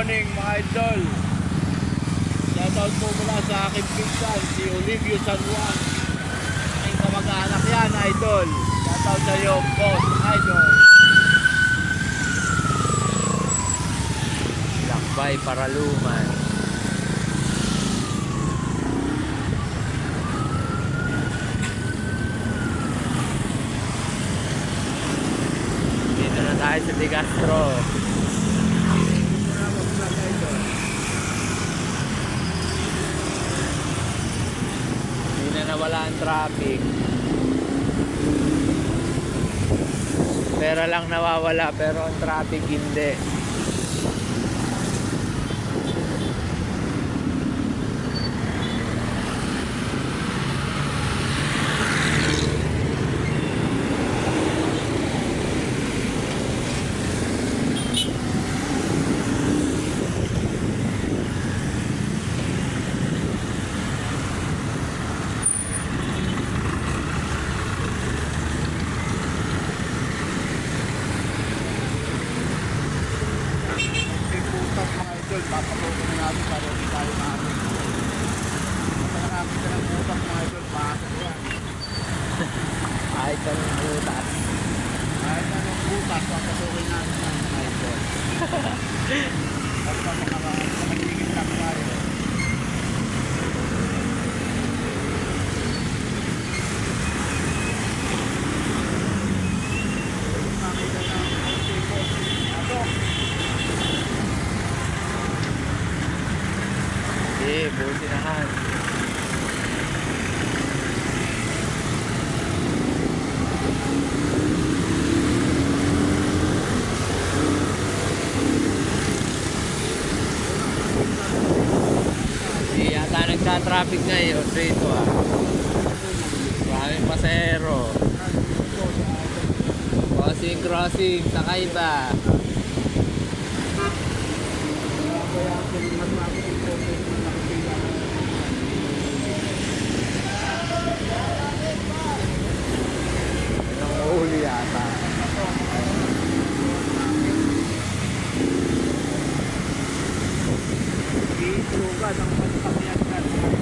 Morning mga idol. Shoutout po mula sa aking pinsan, si Olivio San Juan. Aking kamag-anak yan, idol. Shoutout sa iyo, boss, idol. Lakbay Paraluman. Dito na tayo sa De Castro. Nawala ang traffic. Pera lang nawawala pero ang traffic hindi. Idol, papatuloy na natin para hindi tayo maamin. Basta namin ka ng putas mga idol, pasok yan. Kahit anong butas. Kahit anong putas, papatuloy natin mga idol. Basta mga kamagiging lang tayo. Makita na ang konti ko. Ato, Eh, buti na han. Hindi yata nagka-traffic ngayon dito ah. Maraming pasero. Crossing, crossing, sakay ba? Nanguhuli Iitrugan ang masakyan natin.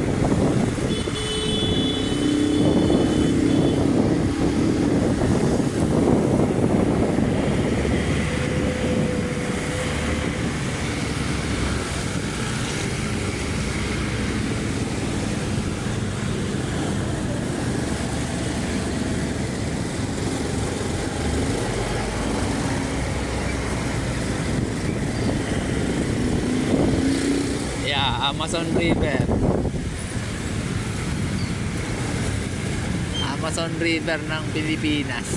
Amazon River. Amazon River ng Pilipinas.